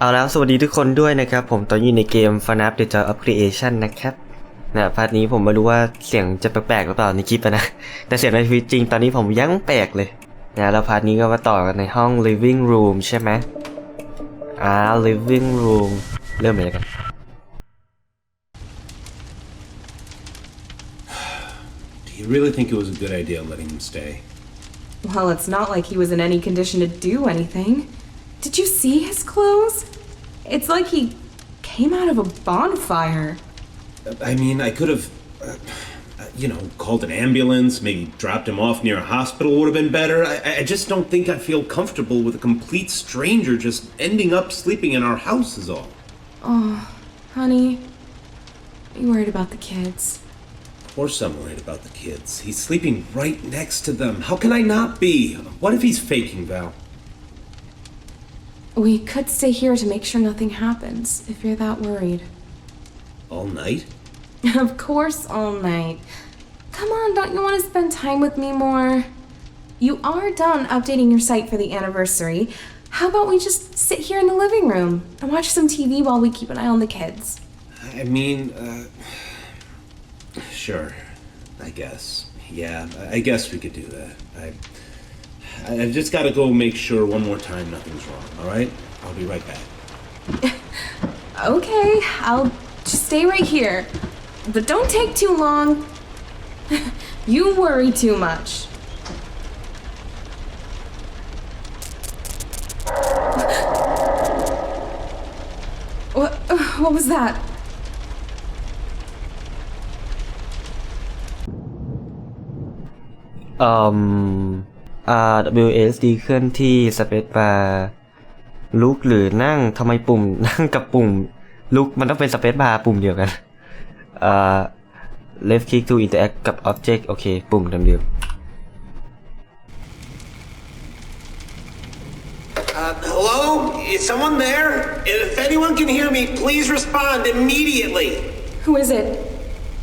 เอาแล้วสวัสดีทุกคนด้วยนะครับ ผมตอนอยู่ในเกม FNAF The Joy of Creation นะครับนะพาร์ทนี้ผมไม่รู้ว่าเสียงจะแปลกๆหรือเปล่าในคลิปอะนะ แต่เสียงในชีวิตจริงตอนนี้ผมยังแปลกเลยนะแล้วพาร์ทนี้ก็มาต่อกันในห้อง living room ใช่ไหมอ่า living room เริ่มเลยแล้วกัน Do you really think it was a good idea letting him stay? Well, it's not like he was in any condition to do anything. Did you see his clothes? It's like he came out of a bonfire. I mean, I could have, uh, you know, called an ambulance, maybe dropped him off near a hospital would have been better. I, I just don't think I feel comfortable with a complete stranger just ending up sleeping in our house, is all. Oh, honey, are you worried about the kids? Of course, I'm worried about the kids. He's sleeping right next to them. How can I not be? What if he's faking, Val? We could stay here to make sure nothing happens, if you're that worried. All night? of course, all night. Come on, don't you want to spend time with me more? You are done updating your site for the anniversary. How about we just sit here in the living room and watch some TV while we keep an eye on the kids? I mean, uh, sure, I guess. Yeah, I- guess we could do that. I- I've just got to go make sure one more time nothing's wrong. All right, I'll be right back. Okay, I'll just stay right here. But don't take too long. you worry too much. What, what was that? เอ่อ R W S D เคลื่อนที่สเปซบาร์ลุกหรือนั่งทำไมปุ่มนั่งกับปุ่มลุกมันต้องเป็นสเปซบาร์ปุ่มเดียวกันเอ่อ left click to interact กับ object โอเค ปุ่มเดิม Uh, hello? Is someone there? If anyone can hear me, please respond immediately. Who is it?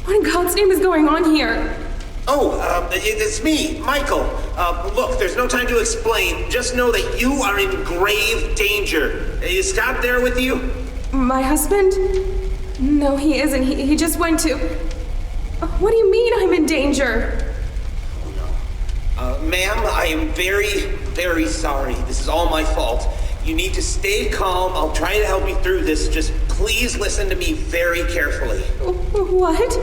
What in God's name is going on here? Oh, uh, it's me, Michael. Uh, look, there's no time to explain. Just know that you are in grave danger. Is Scott there with you? My husband? No, he isn't. He, he just went to. What do you mean I'm in danger? Uh, ma'am, I am very, very sorry. This is all my fault. You need to stay calm. I'll try to help you through this. Just please listen to me very carefully. What?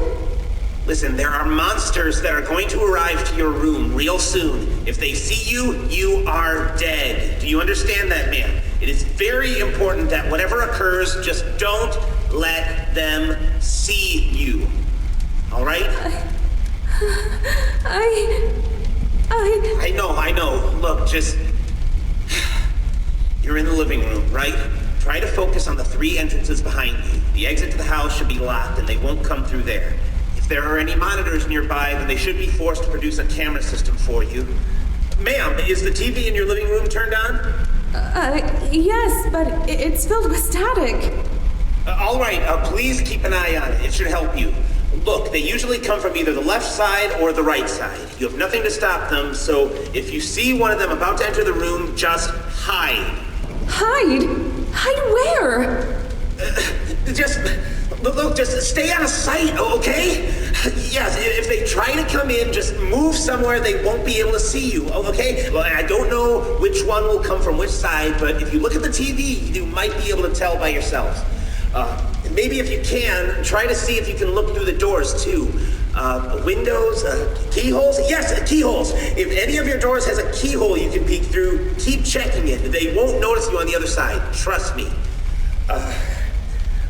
Listen, there are monsters that are going to arrive to your room real soon. If they see you, you are dead. Do you understand that, man? It is very important that whatever occurs, just don't let them see you. All right? I. I. I know, I know. Look, just. You're in the living room, right? Try to focus on the three entrances behind you. The exit to the house should be locked, and they won't come through there. If there are any monitors nearby, then they should be forced to produce a camera system for you. Ma'am, is the TV in your living room turned on? Uh, yes, but it's filled with static. Uh, all right, uh, please keep an eye on it. It should help you. Look, they usually come from either the left side or the right side. You have nothing to stop them, so if you see one of them about to enter the room, just hide. Hide? Hide where? Just look, look, just stay out of sight, okay? Yes, if they try to come in, just move somewhere they won't be able to see you, okay? Well, I don't know which one will come from which side, but if you look at the TV, you might be able to tell by yourselves. Uh, maybe if you can, try to see if you can look through the doors too. Uh, windows, uh, keyholes? Yes, uh, keyholes. If any of your doors has a keyhole you can peek through, keep checking it. They won't notice you on the other side. Trust me.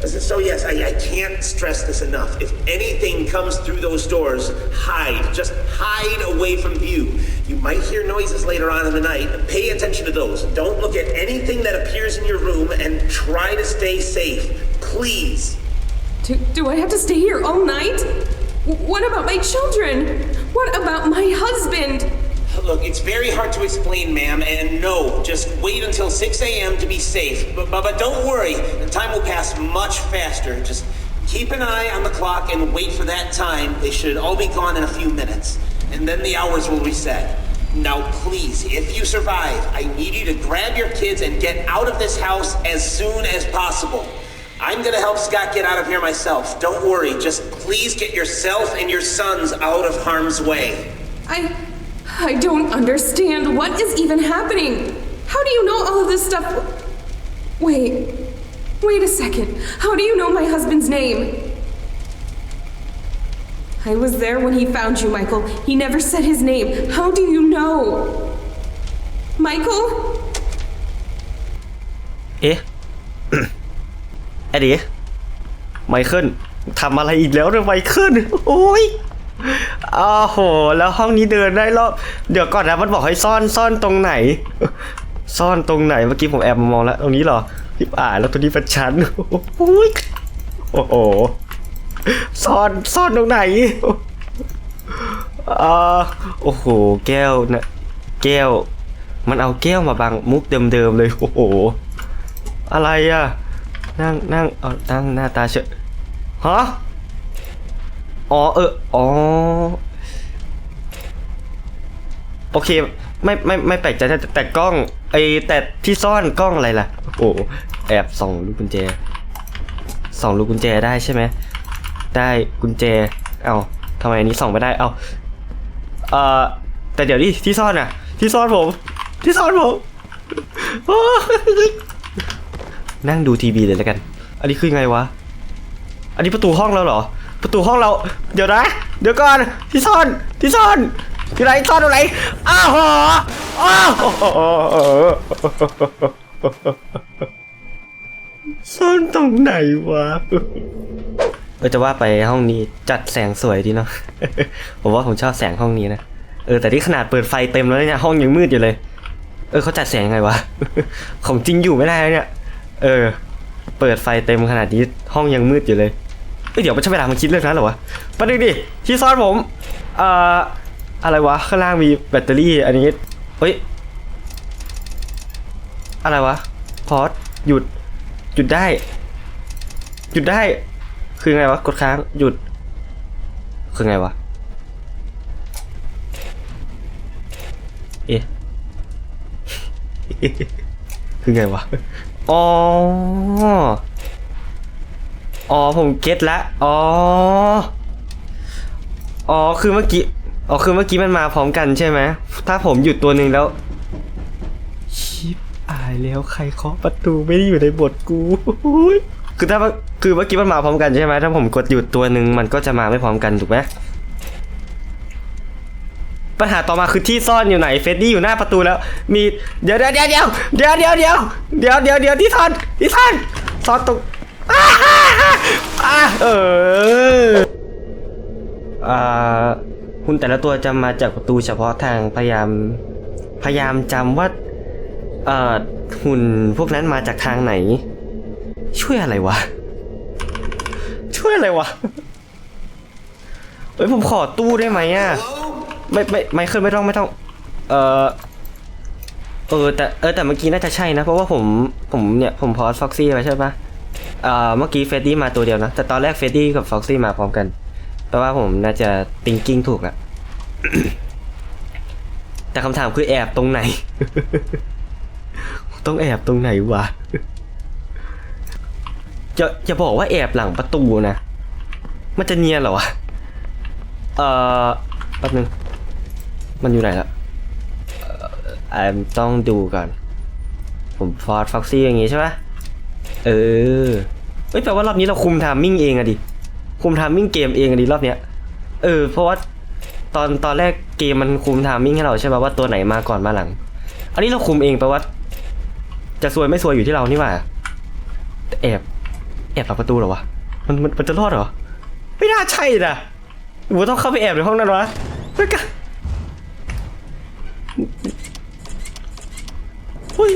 So yes, I, I can't stress this enough. If anything comes through those doors, hide. Just hide away from view. You might hear noises later on in the night. Pay attention to those. Don't look at anything that appears in your room and try to stay safe. Please. Do, do I have to stay here all night? What about my children? What about my husband? Look, it's very hard to explain, ma'am, and no, just wait until 6 a.m. to be safe. But, but, but don't worry, the time will pass much faster. Just keep an eye on the clock and wait for that time. They should all be gone in a few minutes, and then the hours will reset. Now, please, if you survive, I need you to grab your kids and get out of this house as soon as possible. I'm gonna help Scott get out of here myself. Don't worry, just please get yourself and your sons out of harm's way. I. I don't understand. What is even happening? How do you know all of this stuff? Wait. Wait a second. How do you know my husband's name? I was there when he found you, Michael. He never said his name. How do you know? Michael? เอ๊ะ ไอเดีไมเคิลทำอะไรอีกแล้วเนี่ยไมเคิลโอ้ย อ้าวโห แล้วห้องนี้เดินได้รอบ เดี๋ยวก่อนนะมันบอกให้ซ่อนซ่อนตรงไหน ซ่อนตรงไหน เมื่อกี้ผมแอบมามองแล้ว ตรงนี้เหรอทิบอ่านแล้วตัวนี้เป็นชั้นโอ้ยโอ้โห ซ่อนซ่อนตรงไหนอ่าโอ้โห แก้วนะ แก้ว มันเอาแก้วมาบังมุกเดิมๆเลย โอ้โห อะไรอะ นั่งนั่งเอานั่งหน้าตาเฉยฮะ อ๋อเอออ๋อโอเค ไม่ไม่ไม่แปลกใจแต่แต่กล้องไอแต่ที่ซ่อนกล้องอะไรล่ะ โอ้แอบส่องลูกกุญแจส่องลูกกุญแจได้ใช่ไหมได้กุญแจ เอาทำไมอันนี้ส่องไม่ได้เอาเอ่อแต่เดี๋ยวดิที่ซ่อนอะที่ซ่อนผม ที่ซ่อนผมนั่งดูทีวีเลยแล้วกัน อันนี้คือไงวะ อันนี้ประตูห้องเราเหรอ ประตูห้องเรา เดี๋ยวนะ เดี๋ยวก่อน ที่ซ่อน ที่ซ่อน ที่ไหนซ่อนตรงไหน อ้าวอ้าวซ่อนตรงไหนวะเออจะว่าไปห้องนี้จัดแสงสวยดีเนาะ ผมว่าผมชอบแสงห้องนี้นะ เออแต่ที่ขนาดเปิดไฟเต็มแล้วเนี่ยห้องยังมืดอยู่เลย เออเขาจัดแสงยังไงวะ ของจริงอยู่ไม่ได้เนี่ย เออ เปิดไฟเต็มขนาดนี้ห้องยังมืดอยู่เลย เอ้ยเดี๋ยวมันใช้เวลามาคิดเรื่องนั้นเหรอวะประเด็นดิที่ซ่อนผมเอ่ออะไรวะข้างล่างมีแบตเตอรี่อันนี้เฮ้ยอะไรวะพอสหยุด หยุดได้ หยุดได้ คือไงวะ กดค้าง หยุด คือไงวะ เอ๊ะคือไงวะ อ๋อ อ๋อผมเก็ตละอ๋อ อ๋อคือเมื่อกี้ อ๋อคือเมื่อกี้มันมาพร้อมกันใช่ไหม ถ้าผมหยุดตัวหนึ่งแล้ว ชิปอายแล้วใครเคาะประตูไม่ได้อยู่ในบทกู คือถ้าคือเมื่อกี้มันมาพร้อมกันใช่ไหมถ้าผมกดหยุดตัวหนึ่งมันก็จะมาไม่พร้อมกันถูกไหมปัญหาต่อมาคือที่ซ่อนอยู่ไหนเฟดดี้อยู่หน้าประตูแล้ว มีเดี๋ยวเดี๋ยวเดี๋ยวเดี๋ยวเดี๋ยวเดี๋ยวเดี๋ยวเดี๋ยวเดี๋ยวที่ซ่อนที่ซ่อนซ่อนตรง เอออ่าหุ่นแต่ละตัวจะมาจากประตูเฉพาะทางพยายาม พยายามจำว่าเอ่อหุ่นพวกนั้นมาจากทางไหน ช่วยอะไรวะ ช่วยอะไรวะเฮ้ยผมขอตู้ได้ไหมอะไม่ไม่ไม่เคยไม่ต้องไม่ต้อง เออเออแต่เออแต่เมื่อกี้น่าจะใช่นะ เพราะว่าผมผมเนี่ยผมพอสฟ็อกซี่ไปใช่ปะ เอ่อเมื่อกี้เฟดดี้มาตัวเดียวนะ แต่ตอนแรกเฟดดี้กับฟ็อกซี่มาพร้อมกัน แปลว่าผมน่าจะติงกิ้งถูกอะแต่คำถามคือแอบตรงไหน ต้องแอบตรงไหนวะ จะจะบอกว่าแอบหลังประตูนะ มันจะเนียนเหรอวะ เอ่อแป๊บนึง มันอยู่ไหนละเอ่อแอมต้องดูก่อน ผมฟอร์ดฟ็อกซี่อย่างงี้ใช่ปะ เออเอ้ยแปลว่ารอบนี้เราคุมทามมิ่งเองอะดิ คุมทามมิ่งเกมเองอะดิรอบเนี้ย เออ เพราะว่าตอนตอนแรกเกมมันคุมทามมิ่งให้เราใช่ปะว่าตัวไหนมาก่อนมาหลัง อันนี้เราคุมเองแปลว่า จะซวยไม่ซวยอยู่ที่เรานี่หว่าแอบแอบหลังประตูเหรอวะ มันมันมันจะรอดเหรอ ไม่น่าใช่นะหรือว่าต้องเข้าไปแอบในห้องนั้นวะไม่กล้าเฮ้ย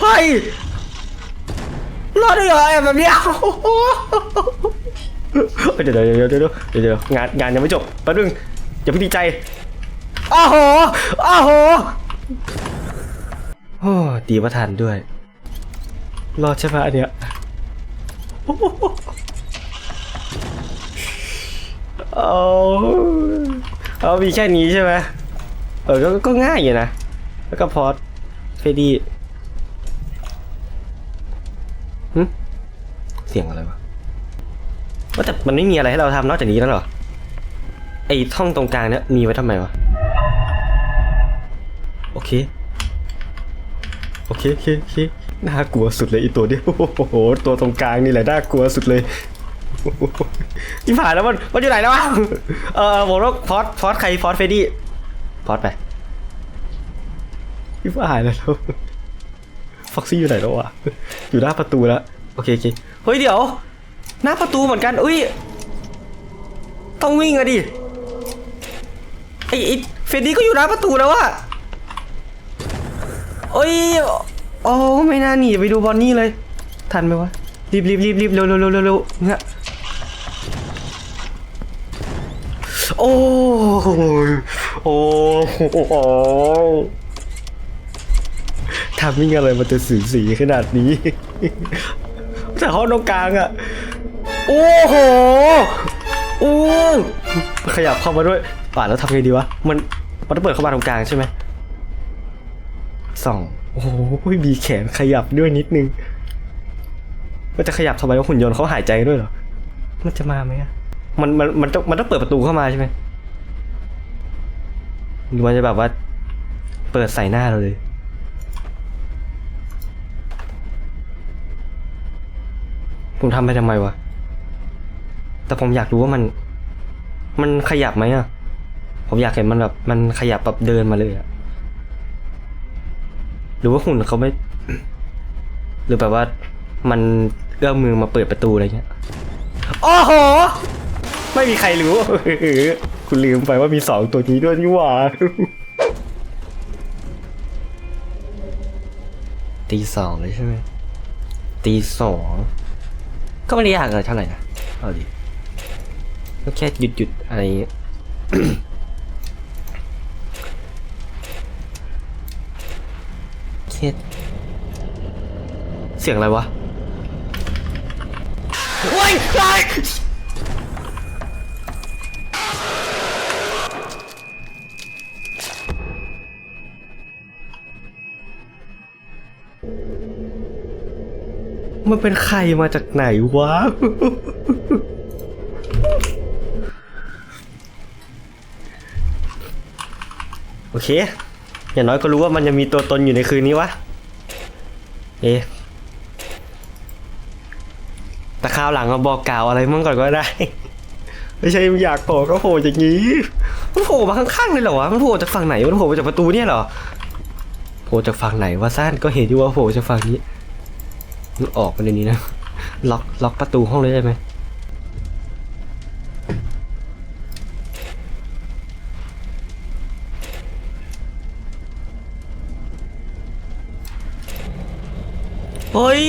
เฮ้ย รอดได้เหรอแอบแบบเนี้ยเฮ้ยเดี๋ยวเดี๋ยวเดี๋ยวเดี๋ยวเดี๋ยวเดี๋ยวงานงานยังไม่จบแป๊บนึงอย่าเพิ่งดีใจอ้าวโหอ้าวโหโอ้ดีว่าทันด้วย รอดใช่ปะอันเนี้ยเอาเอามีแค่นี้ใช่ไหมเออก็ก็ง่ายอยู่นะ แล้วก็พอดเฟรด เสียงอะไรวะว่าแต่มันไม่มีอะไรให้เราทำนอกจากนี้แล้วเหรอ ไอ้ท่องตรงกลางเนี่ยมีไว้ทำไมวะ โอเค โอเคโอเคโอเคน่ากลัวสุดเลยไอีตัวเนี้ยโอ้โห ตัวตรงกลางนี่แหละน่ากลัวสุดเลยที่ผ่านแล้วมันมันอยู่ไหนแล้ววะ เออผมว่าฟอสฟอสใครฟอสเฟดดี้ฟอสไปที่ผ่านแล้วฟ็อกซี่อยู่ไหนแล้ววะ อยู่หน้าประตูแล้ว โอเคโอเคเฮ้ยเดี๋ยว หน้าประตูเหมือนกันอุ้ยต้องวิ่งอะดิไอ้ไอ้เฟดดี้ก็อยู่หน้าประตูแล้วอะโอ้ยโอ้ไม่น่าหนีไปดูบอนนี่เลย ทันไหมวะรีบรีบรีบรีบเร็วเร็วเร็วเร็วเร็วเนี่ยโอ้ยโอ้โหทำมิ่งอะไรมันจะสีสีขนาดนี้ แต่ห้องตรงกลางอะโอ้โหโอ้ขยับเข้ามาด้วยป่าแล้วทำไงดีวะ มันมันต้องเปิดเข้ามาตรงกลางใช่ไหมส่อง โอ้โหมีแขนขยับด้วยนิดนึง มันจะขยับทำไมว่าหุ่นยนต์เขาหายใจด้วยเหรอ มันจะมาไหมอะมันมันมันต้องมันต้องเปิดประตูเข้ามาใช่ไหมหรือมันจะแบบว่า เปิดใส่หน้าเราเลย ผมทำไปทำไมวะ แต่ผมอยากรู้ว่ามัน มันขยับไหมอะผมอยากเห็นมันแบบ มันขยับแบบเดินมาเลยอะหรือว่าหุ่นเขาไม่ หรือแบบว่ามันเอื้อมมือมาเปิดประตูอะไรเงี้ยโอ้โห ไม่มีใครรู้ คุณลืมไปว่ามีสองตัวนี้ด้วยนี่หว่าตีสองเลยใช่ไหมตีสอง ก็ไม่ได้ยากอะไรเท่าไหร่นะเอาดิก็แค่หยุดหยุดอะไรอย่างเงี้ยแค่เสียงอะไรวะโอ้ มันเป็นใครมาจากไหนวะ โอเค อย่างน้อยก็รู้ว่ามันจะมีตัวตนอยู่ในคืนนี้วะ เอ๊ะแต่คราวหลังมาบอกกล่าวอะไรมั่งก่อนก็ได้ ไม่ใช่อยากโผล่ก็โผล่อย่างนี้ มันโผล่มาข้างๆเลยเหรอวะ มันโผล่จากฝั่งไหน มันโผล่มาจากประตูเนี่ยเหรอ โผล่จากฝั่งไหนวะซ่านก็เห็นอยู่ว่าโผล่จากฝั่งนี้ มันออกมาในนี้นะ ล็อกล็อกประตูห้องเลยได้ไหมเฮ้ย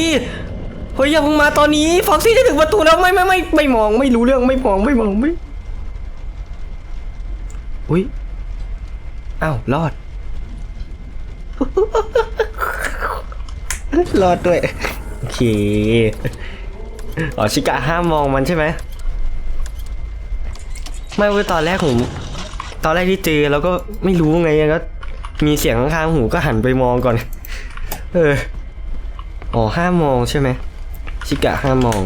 เฮ้ยอย่าเพิ่งมาตอนนี้ฟ็อกซี่จะถึงประตูแล้วไม่ไม่ไม่ไม่มองไม่รู้เรื่องไม่มองไม่มองไม่ อุ้ย อ้าวรอด รอดด้วย อเคอ๋อชิกะห้ามมองมันใช่ไหมไม่เว้ยตอนแรกผมตอนแรกที่เจอเราก็ไม่รู้ไงก็มีเสียงข้างๆหูก็หันไปมองก่อน เอออ๋อห้ามมองใช่ไหมชิกะห้ามมอง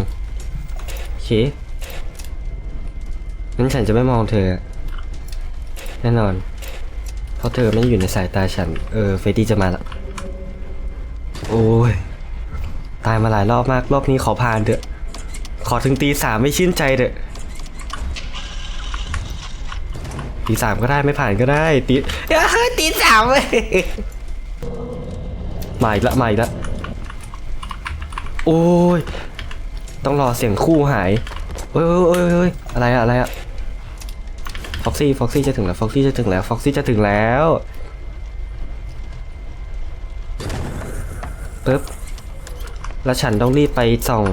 โอเคงั้นฉันจะไม่มองเธอ แน่นอน เพราะเธอไม่อยู่ในสายตาฉัน เออ เฟรดดี้จะมาละ โอ้ย ตายมาหลายรอบมาก รอบนี้ขอผ่านเถอะ ขอถึงตีสามไม่ชื่นใจเถอะ ตีสามก็ได้ไม่ผ่านก็ได้ ตีเอ้ยตีสามเว้ยมาอีกละมาอีกละ โอ้ย ต้องรอเสียงคู่หายเฮ้ยเฮ้ยเฮ้ยเฮ้ยอะไรอะอะไรอะฟ็อกซี่ฟ็อกซี่จะถึงแล้วฟ็อกซี่จะถึงแล้วฟ็อกซี่จะถึงแล้วปึ๊บ แล้วฉันต้องรีบไปส่อง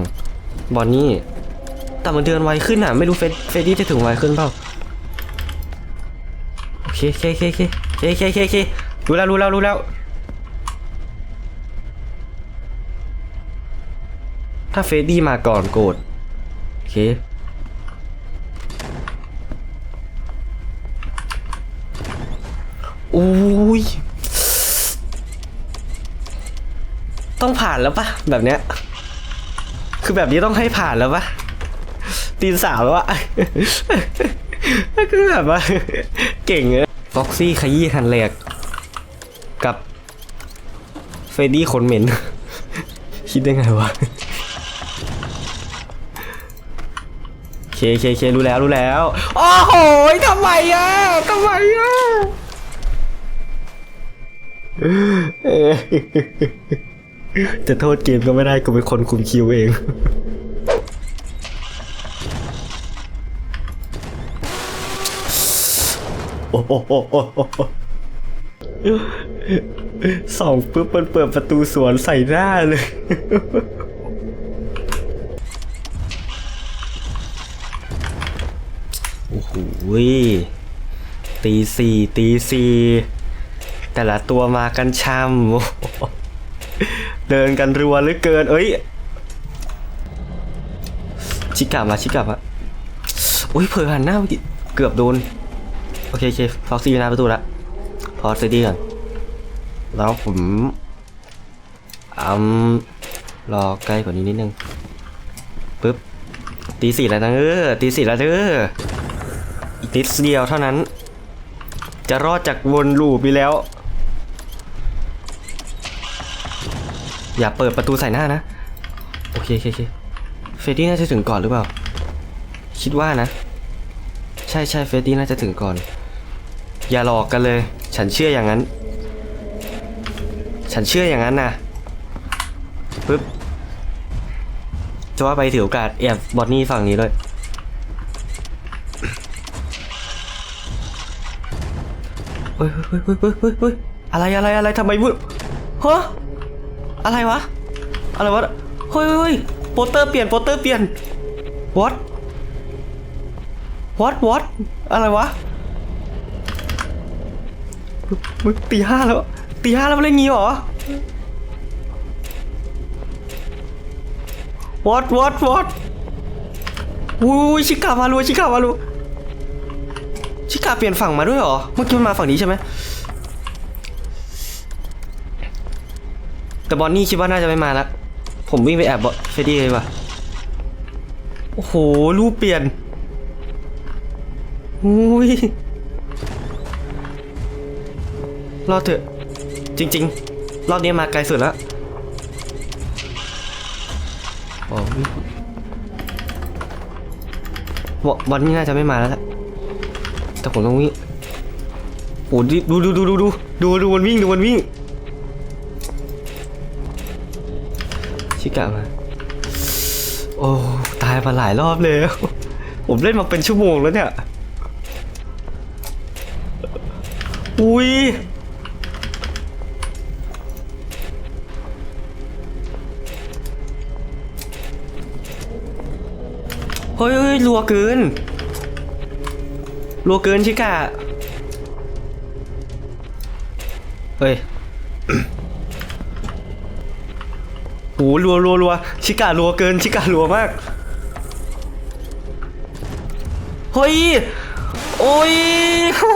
บอนนี่ แต่มันเดือนไวขึ้นอะ ไม่รู้เฟสเฟสดี้จะถึงไวขึ้นเปล่า โอเคโอเคโอเคโอเคโอเคโอเครู้แล้วรู้แล้วรู้แล้ว ถ้าเฟสดี้มาก่อนโกรธโอเค ต้องผ่านแล้วปะแบบเนี้ย คือแบบนี้ต้องให้ผ่านแล้วปะตีนสาวแล้วอะคือแบบว่าเก่งเลยฟ็อกซี่ขยี้คันแรกกับเฟดดี้ขนเหม็น คิดได้ไงวะเคเคเครู้แล้วรู้แล้วโอ้โหทำไมอะทำไมอะ จะโทษเกมก็ไม่ได้กูเป็นคนคุมคิวเอง โอ้โหสองปุ๊บมันเปิดประตูสวนใส่หน้าเลย โอ้โหตีสี่ตีสี่แต่ละตัวมากันช่ำ เดินกันรัวเหลือเกิน เอ้ย ชิกามาชิกามาโอ้ยเผลอหันหน้าเมื่อกี้เกือบโดน โอเคโอเคฟ็อกซี่อยู่หน้าประตูละพอเฟรดดี้ก่อนแล้วผมอืมรอใกล้กว่านี้นิดนึงปึ๊บตีสี่แล้วนะเออตีสี่แล้วเด้ออีกนิดเดียวเท่านั้น จะรอดจากวนลูปไปแล้ว อย่าเปิดประตูใส่หน้านะ โอเคโอเคเฟดดี้น่าจะถึงก่อนหรือเปล่า คิดว่านะ ใช่ใช่เฟดดี้น่าจะถึงก่อน อย่าหลอกกันเลย ฉันเชื่ออย่างนั้น ฉันเชื่ออย่างนั้นนะปึ๊บจะว่าไปถือโอกาสแอบบอนนี่ฝั่งนี้เลยเฮ้ยเฮ้ยเฮ้ยเฮ้ยเฮ้ยเฮ้ยอะไรอะไรอะไรทำไมวุ้ฮะ อะไรวะ อะไรวะเฮ้ยเฮ้ยเฮ้ยโปสเตอร์เปลี่ยนโปสเตอร์เปลี่ยน what what what อะไรวะมึงตีห้าแล้วตีห้าแล้วมันเล่นงี้หรอ what what what อุ้ยชิกามาลูชิกามาลูชิกาเปลี่ยนฝั่งมาด้วยเหรอ เมื่อกี้มันมาฝั่งนี้ใช่ไหม แต่บอนนี่คิดว่าน่าจะไม่มาแล้วผมวิ่งไปแอบบอเฟรดดี้เลยว่ะ โอ้โห รูปเปลี่ยนอุ้ยรอดเถอะ จริง ๆ รอบนี้มาไกลสุดแล้วอ๋อวิ่งบอบอลนี่น่าจะไม่มาแล้วละแต่ผมต้องวิ่งโอ้ดิดูดูดูดูดูดูดูมันวิ่งดูมันวิ่ง ชิกะมา โอ้ตายมาหลายรอบแล้ว ผมเล่นมาเป็นชั่วโมงแล้วเนี่ย อุ้ยเฮ้ยเฮ้ยรัวเกิน รัวเกินชิกะ เฮ้ย หรัวรัวรัวชิกะรัวเกินชิกะรัวมากเฮ้ยโอ้ยโอ้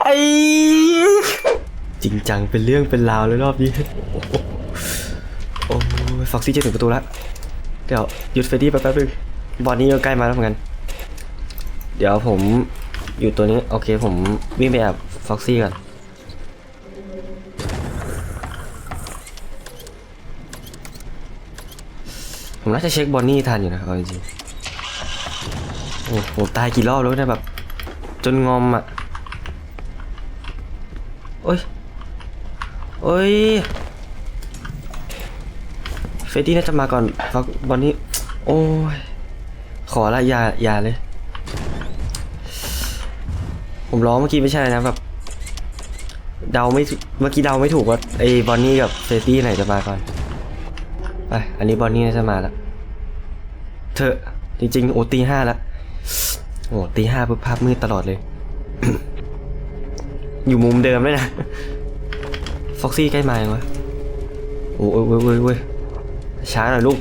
ไอจริงจังเป็นเรื่องเป็นราวเลยรอบนี้โอ้ฟ็อกซี่จะถึงประตูแล้วเดี๋ยวหยุดเฟรดดี้แป๊บนึงบอลนี้ก็ใกล้มาแล้วเหมือนกัน เดี๋ยวผมอยู่ตัวนี้ โอเคผมวิ่งไปแอบฟ็อกซี่ก่อน ผมน่าจะเช็คบอนนี่ทันอยู่นะเอาจริงๆโอ้โหตายกี่รอบแล้วเนี่ยแบบ จนงอมอะโอ้ยโอ้ยเฟดดี้น่าจะมาก่อนฟักบอลนี้โอ้ยขอละอย่าอย่าเลย ผมร้องเมื่อกี้ไม่ใช่นะแบบเดาไม่เมื่อกี้เดาไม่ถูกว่าไอ้บอนนี่กับเฟดดี้ไหนจะมาก่อน ไป อันนี้บอนนี่น่าจะมาแล้ว เธอ จริงๆ โอตีห้าแล้วโอ้ตีห้าปุ๊บภาพมืดตลอดเลย อยู่มุมเดิมเลยนะ ฟ็อกซี่ใกล้มายังวะ โอ้ยโอ้ยโอ้ยโอ้ยโอ้ยช้าหน่อยลูก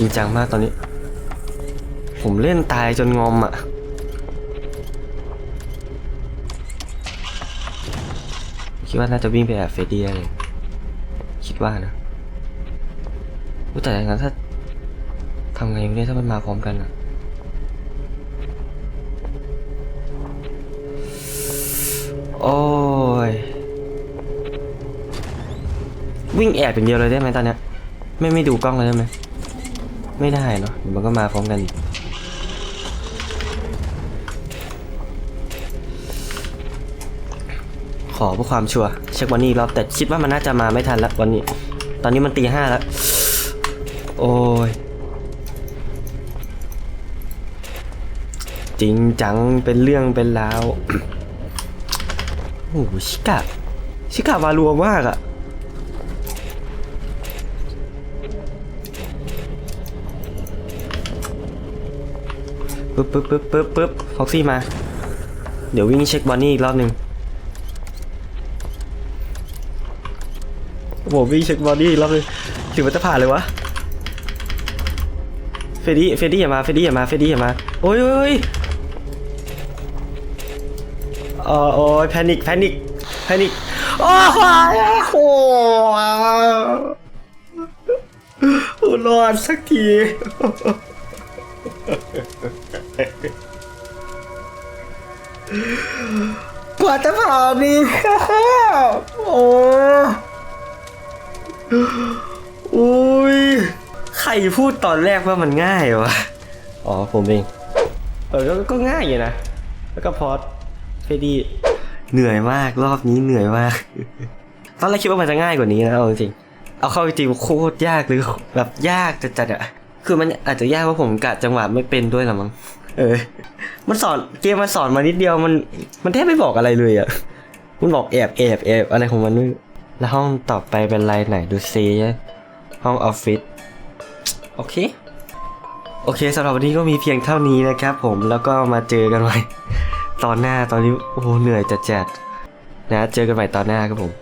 จริงจังมากตอนนี้ ผมเล่นตายจนงอมอะ คิดว่าน่าจะวิ่งไปแอบเฟรดดี้เลยคิดว่านะแต่อย่างนั้นถ้าทำไงเนี่ยถ้ามันมาพร้อมกันอะโอ้ย วิ่งแอบอย่างเดียวเลยได้ไหมตอนเนี้ยไม่ไม่ดูกล้องเลยได้ไหม ไม่ได้เนาะมันก็มาพร้อมกันอีกขอเพื่อความชัวร์เช็ควันนี้รอบแต่คิดว่ามันน่าจะมาไม่ทันละววันนี้ ตอนนี้มันตีห้าแล้ว โอ้ยจริงจังเป็นเรื่องเป็นราวโอ้โหชิกะชิกะมารัวมากอะ ปึ๊บปึ๊บปึ๊บปึ๊บปึ๊บฟ็อกซี่มา เดี๋ยววิ่งเช็คบอนนี่อีกรอบหนึ่งผมวิ่งเช็คบอดี้อีกรอบนึงถือว่าจะผ่านเลยวะเฟดดี้เฟดดี้อย่ามาเฟดดี้อย่ามาเฟดดี้อย่ามาโอ้ยโอ้ยโอ้ยโอ้ยแพนิคแพนิคแพนิคโอ้ยโอ้โหรอดสักที กว่าจะผ่านนี่โอ้อุ้ย ใครพูดตอนแรกว่ามันง่ายวะ อ๋อ ผมเอง เออ ก็ก็ง่ายอยู่นะ แล้วก็พอดเฟรดี้เหนื่อยมากรอบนี้เหนื่อยมาก ตอนแรกคิดว่ามันจะง่ายกว่านี้นะเอาจริง เอาเข้าจริงโคตรยากเลยแบบยากจัดๆอะคือมันอาจจะยากเพราะผมกะจังหวะไม่เป็นด้วยละมั้ง เออ มันสอนเกมมันสอนมานิดเดียวมันมันแทบไม่บอกอะไรเลยอะมันบอกแอบแอบแอบอะไรของมันไม่แล้วห้องต่อไปเป็นไรไหนดูซิห้องออฟฟิศโอเค โอเคสำหรับวันนี้ก็มีเพียงเท่านี้นะครับผมแล้วก็มาเจอกันใหม่ตอนหน้าตอนนี้โอ้โหเหนื่อยจัดๆนะเจอกันใหม่ตอนหน้าครับผม